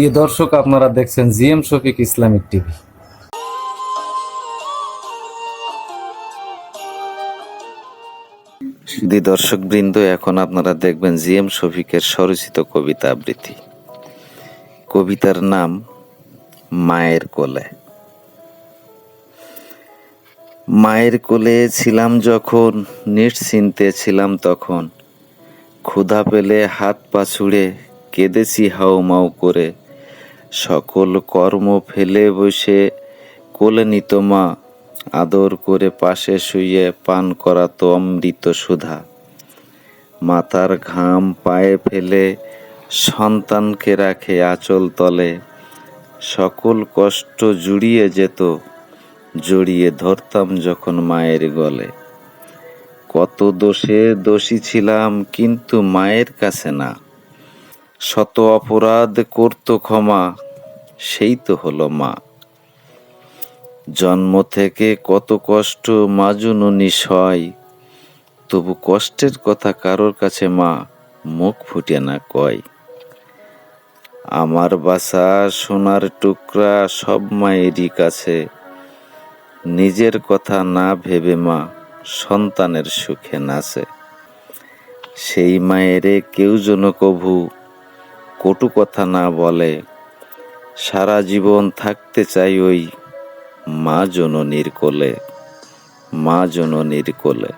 প্রিয় দর্শক, আপনারা দেখছেন জিএম শফিক ইসলামিক টিভি। সুধী দর্শক বৃন্দ, এখন আপনারা দেখবেন জিএম শফিকের স্বরচিত কবিতা আবৃত্তি। কবিতার নাম মায়ের কোলে। মায়ের কোলে ছিলাম যখন, নিশ্চিন্তে ছিলাম তখন। ক্ষুধা পেলে হাত পা ছুড়ে কেঁদেছি হাউমাউ করে। সকল কর্ম ফেলে বসে কোলে নিত মা, আদর করে পাশে শুয়ে পান করা তো অমৃত সুধা। মাথার ঘাম পায়ে ফেলে সন্তানকে রাখে আঁচল তলে। সকল কষ্ট জুড়িয়ে যেত, জড়িয়ে ধরতাম যখন মায়ের গলে। কত দোষে দোষী ছিলাম, কিন্তু মায়ের কাছে না। শত অপরাধ করত ক্ষমা, সেই তো হলো মা। জন্ম থেকে কত কষ্ট মাজুননি সয় তবু কষ্টের কথা কারোর কাছে মা মুখ ফুটে না কয়। আমার বাসা, সোনার টুকরা সব মায়েরই কাছে, নিজের কথা না ভেবে মা সন্তানের সুখে নাচে। সেই মায়েরে কেউ যেন কভু কটু কথা না বলে, সারা জীবন থাকতে চাই ওই মা জননীর কোলে, মা জননীর কোলে।